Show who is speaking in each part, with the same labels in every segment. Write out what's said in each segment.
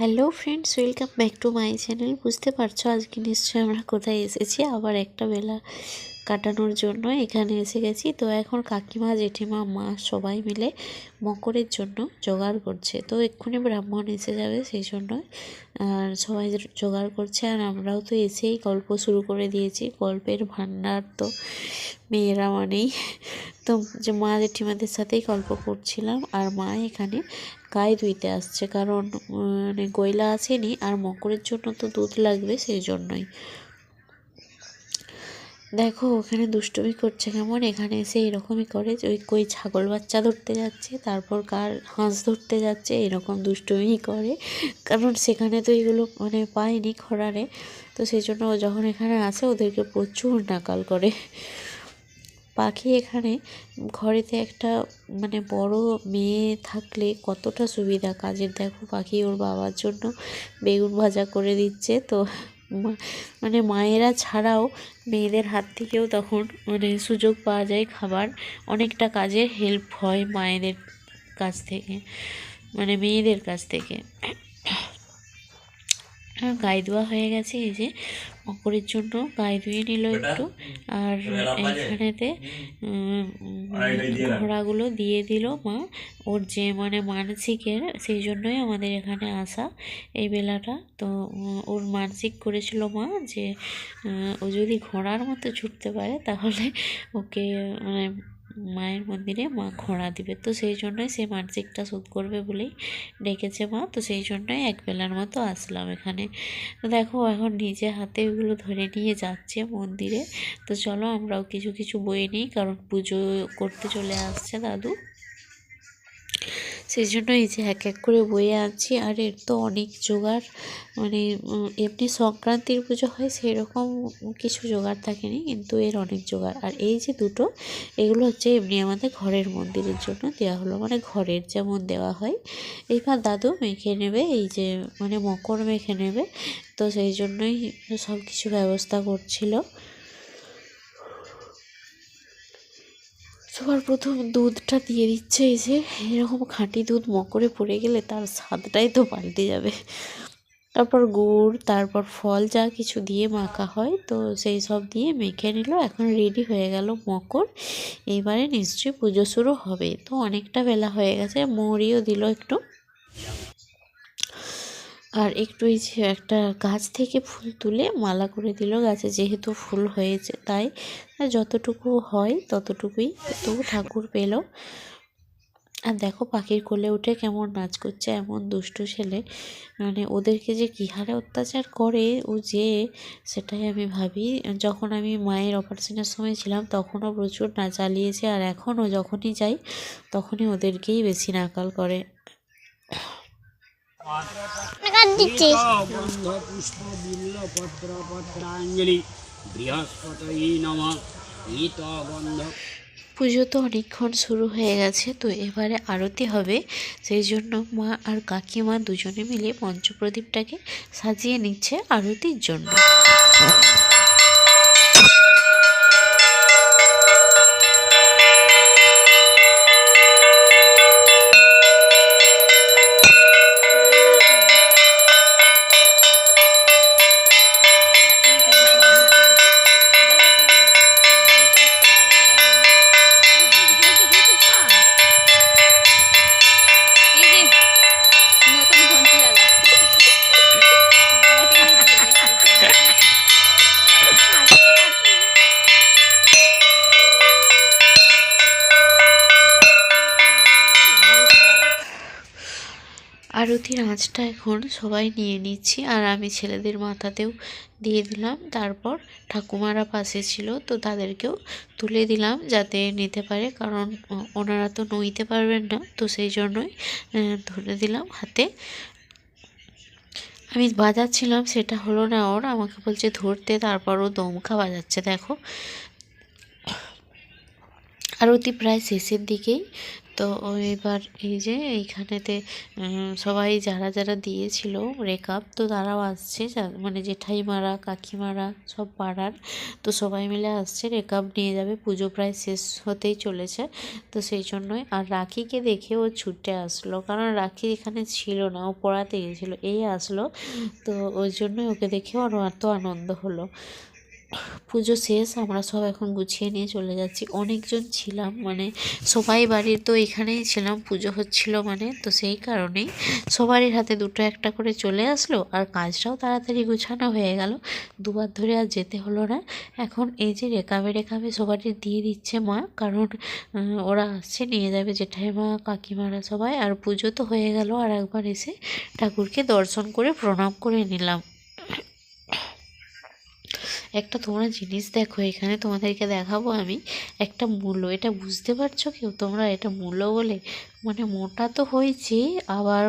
Speaker 1: Hello friends, welcome back to my channel. বুঝতে পারছ, আজকে নিশ্চয়ই আমরা কোথায় এসেছি? আবার একটা বেলা কাটানোর জন্য এখানে এসে গেছি। তো এখন কাকিমা, জেঠিমা, মা সবাই মিলে মকরের জন্য জোগাড় করছে। তো এক্ষুনি ব্রাহ্মণ এসে যাবে সেই জন্য আর সবাই জোগাড় করছে। আর আমরাও তো এসেই গল্প শুরু করে দিয়েছি। গল্পের ভান্ডার তো মেয়েরা মানেই। তো যে মা, জেঠিমাদের সাথেই গল্প করছিলাম। আর মা এখানে গায়ে ধুইতে আসছে। কারণ মানে গয়লা আসেনি আর মকরের জন্য তো দুধ লাগবে সেই জন্যই দেখো, ওখানে দুষ্টুমি করছে কেমন? এখানে এসে এরকমই করে ওই কই ছাগল বাচ্চা ধরতে যাচ্ছে, তারপর কার হাঁস ধরতে যাচ্ছে, এরকম দুষ্টুমি করে। কারণ সেখানে তো এগুলো মানে পায়নি খরারে। তো সেই জন্য ও যখন এখানে আসে, ওদেরকে প্রচুর নাকাল করে। পাখি এখানে ঘরেতে একটা মানে বড় মেয়ে থাকলে কতটা সুবিধা? কাজের দেখো পাখি ওর বাবার জন্য বেগুন ভাজা করে দিচ্ছে। তো মানে মায়েরা ছাড়াও মেয়েদের হাত থেকেও তখন মানে সুযোগ পাওয়া যায় খাবার। অনেকটা কাজের হেল্প হয় মায়েদের কাছ থেকে মানে মেয়েদের কাছ থেকে। গায়ে ধোয়া হয়ে গেছে এই যে মকরের জন্য গায়ে ধুয়ে নিল একটু। আর এখানেতে ঘোড়াগুলো দিয়ে দিল মা। ওর যে মানে মানসিকের সেই জন্যই আমাদের এখানে আসা এই বেলাটা। তো ওর মানসিক করেছিল মা যে ও যদি ঘোড়ার মতো ছুটতে পারে তাহলে ওকে মানে মায়ের মন্দিরে মা ঘোড়া দিবে। তো সেই জন্যই সে মানসিকটা শোধ করবে বলেই ডেকেছে মা। তো সেই জন্যই এক বেলার মতো আসলাম এখানে। দেখো, এখন নিজে হাতে ওগুলো ধরে নিয়ে যাচ্ছে মন্দিরে। তো চলো, আমরাও কিছু কিছু বই নিই, কারণ পুজো করতে চলে আসছে দাদু। সেই জন্য এই যে এক এক করে বয়ে আনছি, আর এর তো অনেক জোগাড়। মানে এমনি সংক্রান্তির পুজো হয় সেই রকম কিছু জোগাড় থাকেনি, কিন্তু এর অনেক জোগাড়। আর এই যে দুটো, এগুলো হচ্ছে এমনি আমাদের ঘরের মন্দিরের জন্য দেওয়া হলো। মানে ঘরের যেমন দেওয়া হয়। এইবার দাদু মেখে নেবে, এই যে মানে মকর মেখে নেবে। তো সেই জন্যই সব কিছু ব্যবস্থা করছিল। সবার প্রথম দুধটা দিয়ে দিচ্ছে এই যে, এরকম খাঁটি দুধ মকরে পড়ে গেলে তার স্বাদটাই তো পাল্টে যাবে। তারপর গুড়, তারপর ফল যা কিছু দিয়ে মাখা হয়, তো সেই সব দিয়ে মেখে নিল। এখন রেডি হয়ে গেল মকর। এইবারে নিশ্চয়ই পুজো শুরু হবে। তো অনেকটা বেলা হয়ে গেছে, মরিও দিল একটু। আর একটু এই যে একটা গাছ থেকে ফুল তুলে মালা করে দিল, গাছে যেহেতু ফুল হয়েছে তাই যতটুকু হয় ততটুকুই তো ঠাকুর পেল। আর দেখো পাখির কোলে উঠে কেমন নাচ করছে, এমন দুষ্টু ছেলে। মানে ওদেরকে যে কী হারে অত্যাচার করে ও যে, সেটাই আমি ভাবি। যখন আমি মায়ের অপারেশনের সময় ছিলাম, তখনও প্রচুর না চালিয়েছে, আর এখনও যখনই যাই, তখনই ওদেরকেই বেশি নাকাল করে। পুজো তো অনেকক্ষণ শুরু হয়ে গেছে তো এবারে আরতি হবে। সেই জন্য মা আর কাকিমা দুজনে মিলে পঞ্চপ্রদীপটাকে সাজিয়ে নিচ্ছে আরতির জন্য। আঁচটা এখন সবাই নিয়ে নিচ্ছি। আর আমি ছেলেদের মাথাতেও দিয়ে দিলাম। তারপর ঠাকুমারা পাশে ছিল, তো তাদেরকেও তুলে দিলাম যাতে নিতে পারে, কারণ ওনারা তো নইতে পারবেন না, তো সেই জন্যই ধরে দিলাম হাতে। আমি বাজাচ্ছিলাম, সেটা হলো না ওর। আমাকে বলছে ধরতে তারপরও দমকা বাজাচ্ছে, দেখো। আরতি প্রায় শেষের দিকেই তো এবার এই যে এইখানেতে সবাই যারা যারা দিয়েছিল রেকআপ তো তারাও আসছে মানে জেঠাইমারা, কাকিমারা সব পাড়ার, তো সবাই মিলে আসছে রেকআপ নিয়ে যাবে, পুজো প্রায় শেষ হতেই চলেছে, তো সেই জন্যই। আর রাখিকে দেখে ও ছুটে আসলো, কারণ রাখি এখানে ছিল না, ও পড়াতে গেছিল, এই আসলো, তো ওই জন্যই ওকে দেখে ওর এত আনন্দ হলো। পুজো শেষ, আমরা সব এখন গুছিয়ে নিয়ে চলে যাচ্ছি। অনেকজন ছিলাম মানে সবাই বাড়ির তো এখানেই ছিলাম, পুজো হচ্ছিল মানে তো সেই কারণেই সবারই হাতে দুটো একটা করে চলে আসলো, আর কাজটাও তাড়াতাড়ি গুছানো হয়ে গেল। দুবার ধরে আর যেতে হলো না। এখন এই যে রেকাবে রেকাবে সবারই দিয়ে দিচ্ছে মা, কারণ ওরা আসছে, নিয়ে যাবে জেঠাইমা, কাকিমারা সবাই, আর পুজো তো হয়ে গেল, আর একবার এসে ঠাকুরকে দর্শন করে প্রণাম করে নিলাম। একটা তোমরা জিনিস দেখো, এখানে তোমাদেরকে দেখাবো আমি একটা মূল্য। এটা বুঝতে পারছ কেউ? তোমরা এটা মূল্য বলে? মানে মোটা তো হয়েছে, আবার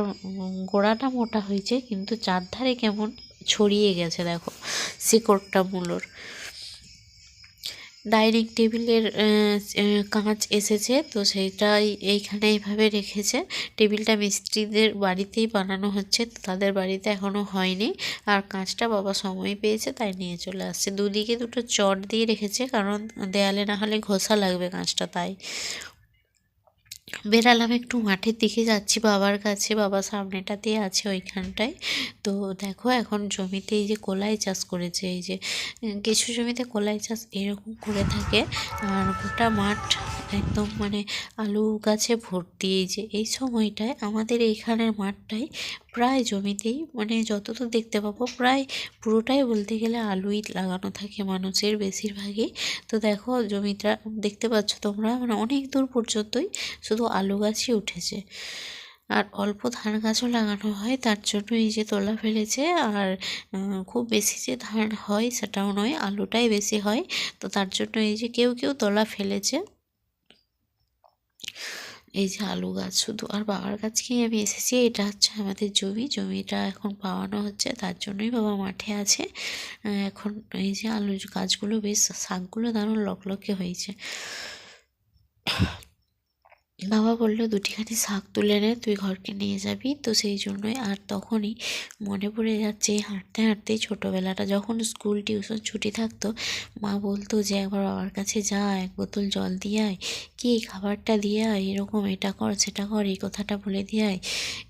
Speaker 1: গোড়াটা মোটা হয়েছে, কিন্তু চারধারে কেমন ছড়িয়ে গেছে, দেখো। শিকড়টা মূলোর। ডাইনিং টেবিলের কাঁচ এসেছে। তো সেইটাই এইখানে এইভাবে রেখেছে। টেবিলটা মিস্ত্রিদের বাড়িতেই বানানো হচ্ছে। তো তাদের বাড়িতে এখনও হয়নি। আর কাঁচটা বাবা সময় পেয়েছে, তাই নিয়ে চলে আসছে। দুদিকে দুটো চট দিয়ে রেখেছে, কারণ দেয়ালে না হলে ঘষা লাগবে কাঁচটা তাই। বেরালাম একটু মাঠের দিকে যাচ্ছি বাবার কাছে, বাবা সামনেটাতেই আছে ওইখানটায়। তো দেখো এখন জমিতে এই যে কলাই চাষ করেছে, এই যে কিছু জমিতে কলাই চাষ এরকম করে থাকে। আর গোটা মাঠ একদম মানে আলু গাছে ভর্তি। এই যে, এই সময়টায় আমাদের এইখানের মাঠটাই প্রায় জমিতেই মানে যতদূর দেখতে পাবো প্রায় পুরোটাই বলতে গেলে আলুই লাগানো থাকে মানুষের বেশিরভাগই। তো দেখো জমিটা দেখতে পাচ্ছ তোমরা মানে অনেক দূর পর্যন্তই। শুধু আলু গাছই উঠেছে। আর অল্প ধান গাছও লাগানো হয়, তার জন্য এই যে তোলা ফেলেছে। আর খুব বেশি যে ধান হয় সেটাও নয়, আলুটাই বেশি হয়। তো তার জন্য এই যে কেউ কেউ তোলা ফেলেছে। এই যে আলু গাছ শুধু, আর বাবার কাছকেই আমি এসেছি, এটা হচ্ছে আমাদের জমি। জমিটা এখন পাওয়ানো হচ্ছে, তার জন্যই বাবা মাঠে আছে। এখন এই যে আলু গাছগুলো বেশ শাকগুলো দারুণ লকলকে হয়েছে। বাবা বলল, দুটিখানি শাক তুলে নে, তুই ঘরকে নিয়ে যাবি। তো সেই জন্যই আর তখনই মনে পড়ে যাচ্ছে, হাঁটতে হাঁটতেই ছোটোবেলাটা যখন স্কুল টিউশন ছুটি থাকতো, মা বলতো যে, একবার বাবার কাছে যা, এক বোতল জল দিয়ে আয়, কি খাবারটা দিয়ে আয়, এরকম এটা কর, সেটা কর, এই কথাটা বলে দিয়ে আয়।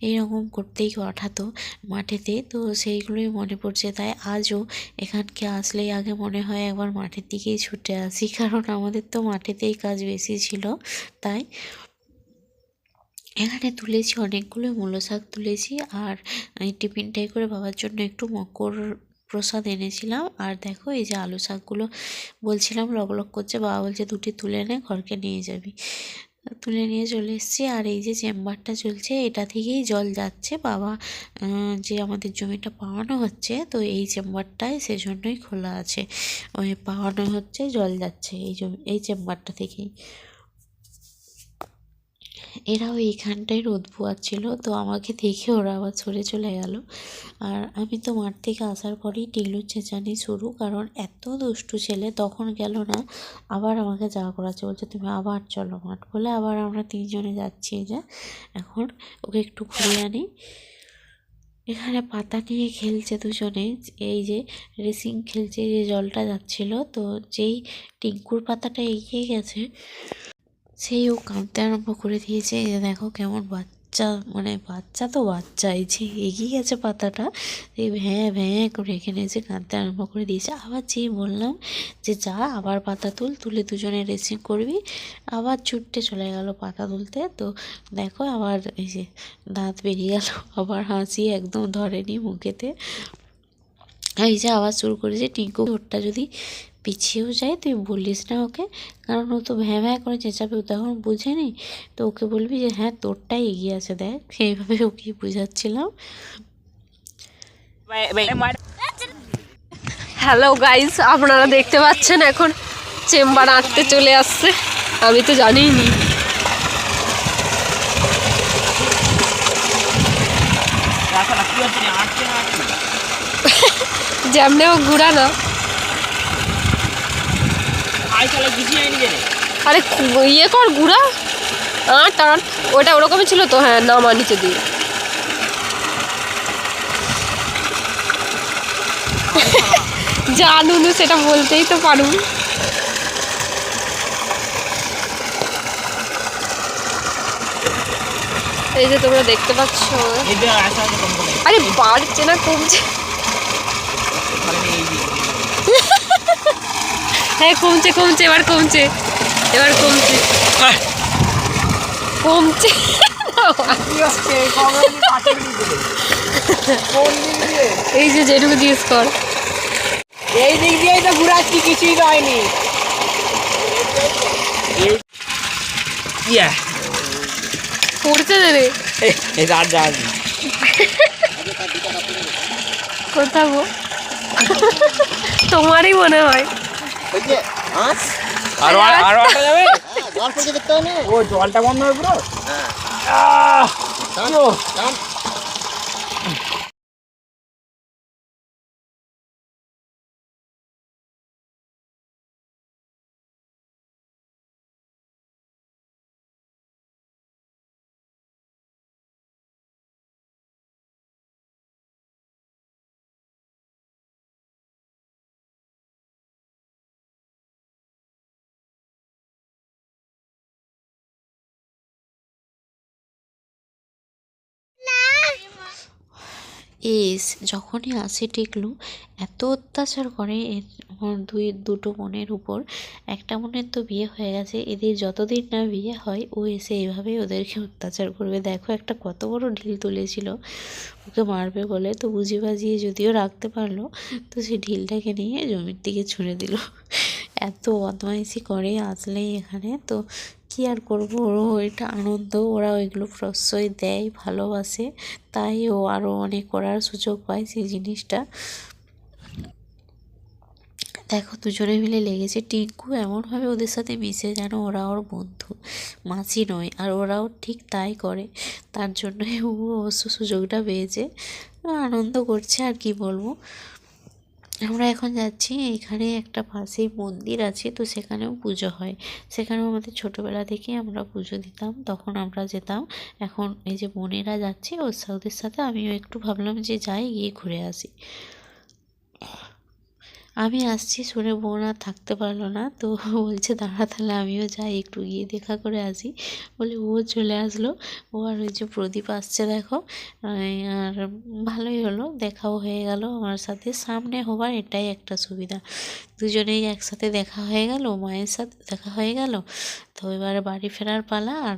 Speaker 1: এইরকম করতেই পাঠাতো মাঠেতে। তো সেইগুলোই মনে পড়ছে, তাই আজও এখানকে আসলেই আগে মনে হয় একবার মাঠের দিকেই ছুটে আসি, কারণ আমাদের তো মাঠেতেই কাজ বেশি ছিল, তাই এখানে তুলেছি অনেকগুলো মূলো শাক তুলেছি আর টিফিনটাই করে বাবার জন্য একটু মকর প্রসাদ এনেছিলাম। আর দেখো, এই যে আলু শাকগুলো বলছিলাম লক লক করছে, বাবা বলছে দুটি তুলে নে, ঘরকে নিয়ে যাবি। তুলে নিয়ে চলে এসেছি। আর এই যে চেম্বারটা চলছে, এটা থেকেই জল যাচ্ছে। বাবা যে আমাদের জমিটা পাওয়ানো হচ্ছে, তো এই চেম্বারটায় সেজন্যই খোলা আছে। ওই পাওয়ানো হচ্ছে, জল যাচ্ছে এই জমি, এই চেম্বারটা থেকেই। এরাও এইখানটায় রোদ পোয়াচ্ছিল তো আমাকে দেখে ওরা আবার সরে চলে গেল। আর আমি তো মাঠ থেকে আসার পরেই টিগলুর চেঁচানি শুরু, কারণ এত দুষ্টু ছেলে তখন গেল না, আবার আমাকে যাওয়া করাচ্ছে। বলছে, তুমি আবার চলো মাঠ। বলে আবার আমরা তিনজনে যাচ্ছি যে, এখন ওকে একটু ঘুরিয়ে আনি। এখানে পাতা নিয়ে খেলছে দুজনে, এই যে রেসিং খেলছে যে জলটা যাচ্ছিল, তো যেই টিঙ্কুর পাতাটা এগিয়ে গেছে সেই ও কাঁদতে আরম্ভ করে দিয়েছে। এই যে দেখো কেমন বাচ্চা মানে বাচ্চা তো বাচ্চা এই যে এগিয়ে গেছে পাতাটা। এই ভ্যাঁ ভ্যাঁ করে এখানে এসে কাঁদতে আরম্ভ করে দিয়েছে। আবার যেই বললাম যে যা আবার পাতা তুল, তুলে দুজনে রেসিং করবি। আবার ছুটতে চলে গেল পাতা তুলতে। তো দেখো আবার এই যে দাঁত বেরিয়ে গেল, আবার হাসি একদম ধরেনি মুখেতে। এই যে আবার শুরু করেছে, টিঙ্কু ওরটা যদি পিছিয়েও যায় তুই বলিস না ওকে। কারণ ও তো ভ্যাঁ ভ্যাঁ করে চেঁচাবে ও তখন বুঝেনি তো ওকে বলবি যে হ্যাঁ তোরটাই এগিয়ে আছে দেখ। সেইভাবে ওকে বুঝাচ্ছিলাম।
Speaker 2: হ্যালো গাইস আপনারা দেখতে পাচ্ছেন এখন চেম্বার আঁটতে চলে আসছে। আমি তো জানিই নি
Speaker 3: এখন কি হচ্ছে আটকে না আটকে
Speaker 2: যেমনেও ঘুরা না
Speaker 3: আই তাহলে কিছু আইনি রে
Speaker 2: আরে ইয়ে কর ঘুরা। আট আট ওটা ওরকমই ছিল তো হ্যাঁ নামা নিচে দিয়ে। জানুন সেটা বলতেই তো পারুন এই যে তোমরা দেখতে পাচ্ছ। আরে বাড়ছে না কমছে। হ্যাঁ কমছে কমছে এবার কমছে। এবার কমছে। কমছে
Speaker 3: দিয়ে?
Speaker 2: এই যে যেটুকু জিজ্ঞেস কর
Speaker 3: এই দিক দিয়েই তো ঘুরাচ্ছি কিছুই তো হয়নি। ইয়া।
Speaker 2: পড়ছে রে।
Speaker 3: এই রাত
Speaker 2: কোথাও তোমারই মনে হয়।
Speaker 3: আরও আরও আটা যাবে?
Speaker 4: জল পড়ছে দেখতে হয় না?
Speaker 3: ও জলটা বন্ধ হবে পুরো? আহ
Speaker 1: এস, যখনই আসে টিকলু, এত অত্যাচার করে এর দুই, দুটো বোনের উপর। একটা বোনের তো বিয়ে হয়ে গেছে, এদের যতদিন না বিয়ে হয়, ও এসে এইভাবেই ওদেরকে অত্যাচার করবে। দেখো একটা কত বড় ঢিল তুলেছিল, ওকে মারবে বলে। তো বুঝি বাজিয়ে যদিও রাখতে পারল, তো সেই ঢিলটাকে নিয়ে জমির দিকে ছুঁড়ে দিল। এত বদমাইশি করে আসলেই এখানে। তো কী আর করব? ওরও এটা আনন্দ ওরা ওইগুলো প্রশ্রয় দেয়, ভালোবাসে। তাই ও আরও অনেক করার সুযোগ পায় সেই জিনিসটা। দেখো, দুজনে মিলে লেগেছে। টিঙ্কু এমনভাবে ওদের সাথে মিশে যেন ওরা ওর বন্ধু মাছি নয়, আর ওরাও ঠিক তাই করে। তার জন্যই ও অবশ্য সুযোগটা পেয়েছে। আনন্দ করছে, আর কি বলব? আমরা এখন যাচ্ছি এখানে একটা পাশেই মন্দির আছে, তো সেখানেও পুজো হয়। সেখানেও আমাদের ছোটোবেলা থেকে আমরা পুজো দিতাম, তখন আমরা যেতাম। এখন এই যে বোনেরা যাচ্ছে, ওর সাউদের সাথে আমিও একটু ভাবলাম যে যাই গিয়ে ঘুরে আসি। আমি আসছি, শুনে বোন আর থাকতে পারল না। তো বলছে, দাঁড়া তাহলে আমিও যাই, একটু গিয়ে দেখা করে আসি। বলে ও চলে আসলো। ও আর ওই যে প্রদীপ আসছে, দেখো। আর ভালোই হলো, দেখাও হয়ে গেল আমার সাথে। সামনে হবার এটাই একটা সুবিধা। দুজনেই একসাথে দেখা হয়ে গেল, মায়ের সাথে দেখা হয়ে গেল। তো এবারে বাড়ি ফেরার পালা আর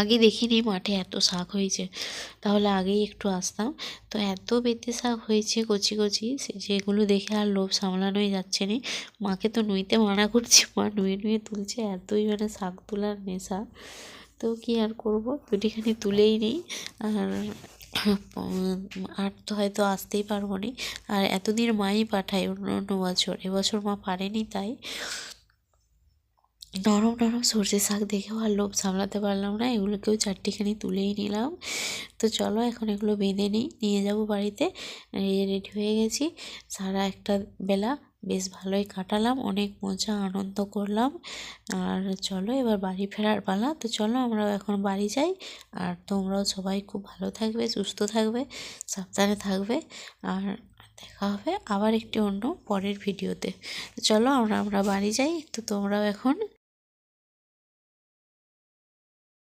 Speaker 1: আগে দেখিনি মাঠে এত শাক হয়েছে। তাহলে আগেই একটু আসতাম। তো এত বেতে শাক হয়েছে কচি কচি, সে যেগুলো দেখে আর লোভ সামলানোই যাচ্ছে না। মাকে তো নুইতে মানা করছি, মা নুয়ে নুয়ে তুলছে, এতই মানে শাক তোলার নেশা। তো কি আর করব? দুটিখানি তুলেই নিই। আর আর তো হয়তো আসতেই পারব না। আর এতদিন মাই পাঠায় অন্য অন্য বছর এবছর মা পারেনি তাই। নরম নরম সর্ষে শাক দেখেও আর লোভ সামলাতে পারলাম না। এগুলোকেও চারটিখানি তুলেই নিলাম। তো চলো এখন এগুলো বেঁধে নিই, নিয়ে যাব বাড়িতে। রেডি হয়ে গেছি। সারা একটা বেলা বেশ ভালোই কাটালাম, অনেক মজা, আনন্দ করলাম। আর চলো এবার বাড়ি ফেরার পালা। তো চলো আমরাও এখন বাড়ি যাই। আর তোমরাও সবাই খুব ভালো থাকবে, সুস্থ থাকবে, সাবধানে থাকবে। আর দেখা হবে আবার একটি অন্য পরের ভিডিওতে। চলো আমরা আমরা বাড়ি যাই। তো তোমরাও এখন